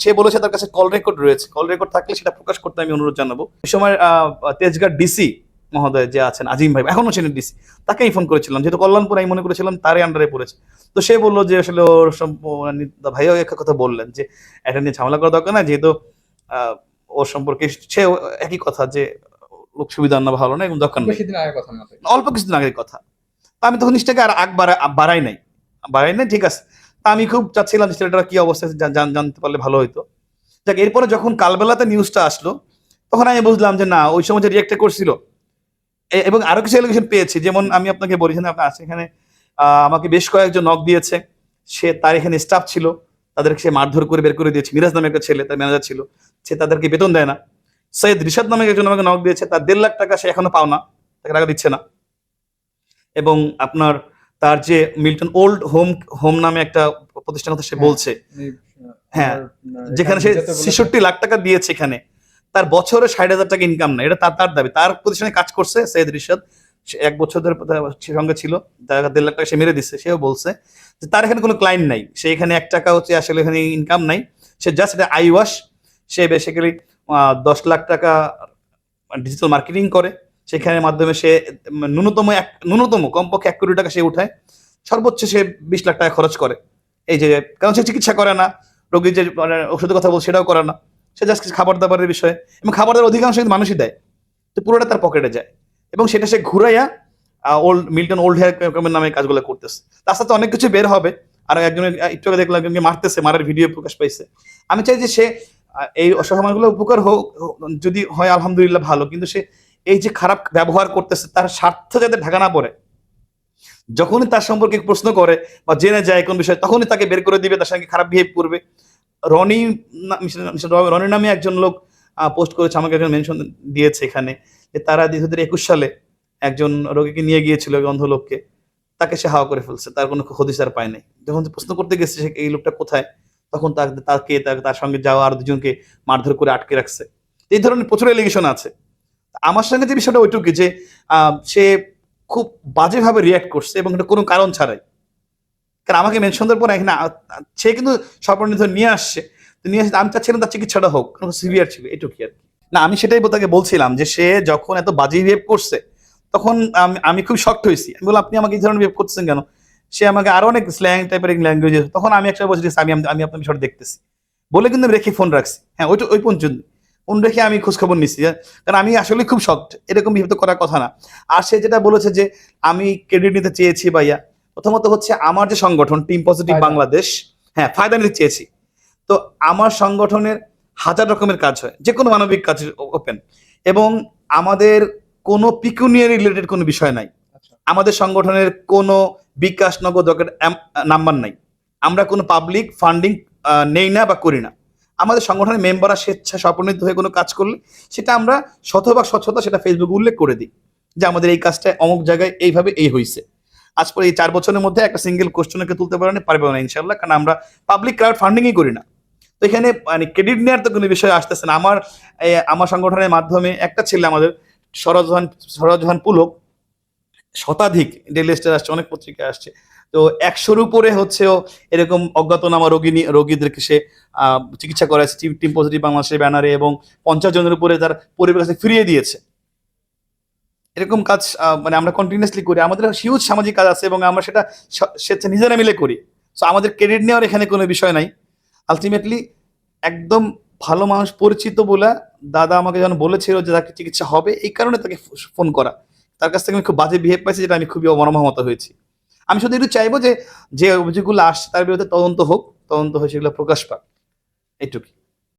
সে বলেছে তার কাছে কল রেকর্ড রয়েছে। কল রেকর্ড থাকলে সেটা প্রকাশ করতে আমি অনুরোধ জানাব। এই সময় তেজগাঁ ডিসি মহোদয় যে আছেন আজিম ভাই এখনও ছিলেন ডিসি তাকে আমি ফোন করেছিলাম। যেহেতু কল্যাণপুর আমি মনে করেছিলাম তারই আন্ডারে পড়েছে। তো সে বলল যে আসলে ওর মানে ভাইও একটা কথা বললেন যে এটা নিয়ে ঝামেলা করা দরকার না যেহেতু আহ, ওর সম্পর্কে সে একই কথা যে লোক সুবিধা না ভালো না এবং দরকার নেই। অল্প কিছুদিন আগের কথা। তা আমি তখন নিচটাকে আর আগ বাড়াই নাই। বাড়াই নাই ঠিক আছে। আমি খুব চাচ্ছিলাম ছেলেটার কি অবস্থা জানতে পারলে ভালো হতো যাক, এরপরে যখন কালবেলাতে নিউজটা আসলো, তখন আমি বুঝলাম যে না, ওই সময় যে রিয়েক্টটা করছিল এবং আরও কিছু এলিগেশন পেয়েছি। যেমন আমি আপনাকে বলি, এখানে আপনার এখানে আমাকে বেশ কয়েকজন নক দিয়েছে। সে তার এখানে স্টাফ ছিল, তাদেরকে সে মারধর করে বের করে দিয়েছে। মিরাজ নামে একটা ছেলে, তার ম্যানেজার ছিল। সে তাদেরকে বেতন দেয় না। সৈয়দ রিশাদ নামে একজন আমাকে নক দিয়েছে। তার দেড় লাখ টাকা সে এখনও পাও না, তাকে টাকা দিচ্ছে না। এবং আপনার, তার যে মিল্টন ওল্ড হোম হোম নামে একটা প্রতিষ্ঠান কথা সে হ্যাঁ। বলছে। হ্যাঁ, যেখানে সে। ছেষট্টি লাখ টাকা দিয়েছে এখানে। তার বছরে ষাট হাজার টাকা ইনকাম না এটা তার তার দাবি। তার প্রতিষ্ঠানে কাজ করছে সৈয়দ রিশাদ সে এক বছর ধরে সঙ্গে ছিল। তার দেড় লাখ টাকা সে মেরে দিচ্ছে সেও বলছে যে তার এখানে কোনো ক্লায়েন্ট নাই। সে এখানে এক টাকা হচ্ছে আসলে এখানে ইনকাম নাই। সে জাস্ট এটা আই ওয়াশ সে বেসিক্যালি দশ লাখ টাকা ডিজিটাল মার্কেটিং করে। সেখানের মাধ্যমে সে ন্যূনতম এক ন্যূনতম কমপক্ষে এক কোটি টাকা সে উঠায়। সর্বোচ্চ সে বিশ লাখ টাকা খরচ করে। এই যে কারণ সে চিকিৎসা করে না? রোগীর যে মানে ওষুধের কথা বল সেটাও করে না। সে জাস্ট খাবার দাবারের বিষয়ে। এবং খাবার দাবার অধিকাংশ কিন্তু মানুষই দেয়। তো পুরোটা তার পকেটে যায়। এবং সেটা সে ঘুরাইয়া ওল্ড মিল্টন ওল্ড হেয়ার নামে কাজগুলো করতেছে। তার সাথে অনেক কিছু বের হবে। আর একজনের একটু দেখলাম একজনকে মারতেছে মারার ভিডিও প্রকাশ পাইছে। আমি চাই যে সে এই অসহায়গুলো উপকার হোক, যদি হয় আলহামদুলিল্লাহ ভালো। কিন্তু সে এই যে খারাপ ব্যবহার করতেছে তার স্বার্থ যাতে ঢাকা না পড়ে যখনই তার সম্পর্কে প্রশ্ন করে বা জেনে যায় কোন বিষয়, তখনই তাকে বের করে দিবে, তার সঙ্গে খারাপ বিহেভ করবে। রনি রনি- নামে একজন লোক পোস্ট করেছে, আমাকে একজন মেনশন দিয়েছে এখানে যে তারা দুই একুশ সালে একজন রোগীকে নিয়ে গিয়েছিল অন্ধ লোককে। তাকে সে হাওয়া করে ফেলছে, তার কোনো হদিস পায় নাই। যখন প্রশ্ন করতে গেছে সে এই লোকটা কোথায়, তখন তাকে তার- সঙ্গে যাওয়া আর দুজনকে মারধর করে আটকে রাখছে। এই ধরনের প্রচুর এলিগেশন আছে। আমার সঙ্গে যে বিষয়টা ওইটুকু যে সে খুব বাজেভাবে রিয়াক্ট করছে এবং এটা কোনো কারণ ছাড়াই। কারণ আমাকে মেনশন দেওয়ার পর এখানে সে কিন্তু স্বপ্নিধ নিয়ে আসছে। তো নিয়ে আসছে, আমি চাচ্ছিলাম তার চিকিৎসাটা হোক কারণ সিভিয়ার ছিল, এটুকুই আর কি। না, আমি সেটাই তাকে বলছিলাম যে সে যখন এত বাজে বিহেভ করছে, তখন আমি আমি খুব শক্ট হয়েছি। আমি বললাম, আপনি আমাকে এই ধরনের বিহেভ করছেন কেন? সে আমাকে আরও অনেক স্ল্যাং টাইপের ল্যাঙ্গুয়েজ তখন আমি একটা বলছি আমি- আমি আপনার বিষয়টা দেখতেছি। বলে কিন্তু আমি রেখে ফোন রাখছি। হ্যাঁ ওইটা ওই পর্যন্ত রেখে আমি খোঁজখবর নিচ্ছি যে- কারণ আমি আসলে খুব শক্ট এরকম বিহেভ তো করার কথা না। আর সে যেটা বলেছে যে আমি ক্রেডিট নিতে চেয়েছি ভাইয়া প্রথমত হচ্ছে আমার যে সংগঠন টিম পজিটিভ বাংলাদেশ হ্যাঁ ফায়দা নিতে চেয়েছি। তো আমার সংগঠনের হাজার রকমের কাজ হয় যে কোনো মানবিক কাজ ওপেন এবং আমাদের কোনো পিকুনিয়ার রিলেটেড কোনো বিষয় নাই। আচ্ছা। আমাদের সংগঠনের কোনো বিকাশ নগদ নাম্বার নাই। আমরা কোনো পাবলিক ফান্ডিং নেই না বা করি না। আমাদের সংগঠনের মেম্বাররা স্বেচ্ছা স্বপ্রণীত হয়ে কোনো কাজ করলে সেটা আমরা শতভাগ স্বচ্ছতা সেটা ফেসবুকে উল্লেখ করে দিই যে আমাদের এই কাজটা অমুক জায়গায় এইভাবে এই হয়েছে আজ পরে এই চার বছরের মধ্যে একটা সিঙ্গেল কোশ্চেনকে তুলতে পারে না পারবে না ইনশাল্লাহ কারণ আমরা পাবলিক ক্রাউড ফান্ডিংই করি না। তো এখানে মানে ক্রেডিট নেওয়ার তো কোনো বিষয় আসতেছে না। আমার আমার সংগঠনের মাধ্যমে একটা ছেলে আমাদের সরজহান সরজহান পুলক শতাধিক ডেলি স্টার আসছে, অনেক পত্রিকা আসছে। তো একশোর উপরে হচ্ছে ও এরকম অজ্ঞাতনামা রোগী রোগীদেরকে সে চিকিৎসা করাচ্ছে টিম পজিটিভ বাংলাদেশের ব্যানারে এবং পঞ্চাশ জনের উপরে তার পরিবারের কাছে ফিরিয়ে দিয়েছে। এরকম কাজ মানে আমরা কন্টিনিউসলি করি। আমাদের হিউজ সামাজিক কাজ আছে এবং আমরা সেটা স্বেচ্ছা নিজেরা মিলে করি। সো আমাদের ক্রেডিট নেওয়ার এখানে কোনো বিষয় নাই। আলটিমেটলি একদম ভালো মানুষ পরিচিত বলে দাদা আমাকে যখন বলেছিল যে তাকে চিকিৎসা হবে, এই কারণে তাকে ফোন করা। তার কাছ থেকে আমি খুব বাজে বিহেভ পাইছি, যেটা আমি খুবই মর্মাহত হয়েছি। আমি শুধু একটু চাইব যে যে অভিযোগগুলো আসছে তার বিরুদ্ধে তদন্ত হোক, তদন্ত হয়ে সেগুলো প্রকাশ পাক। এইটুকুই।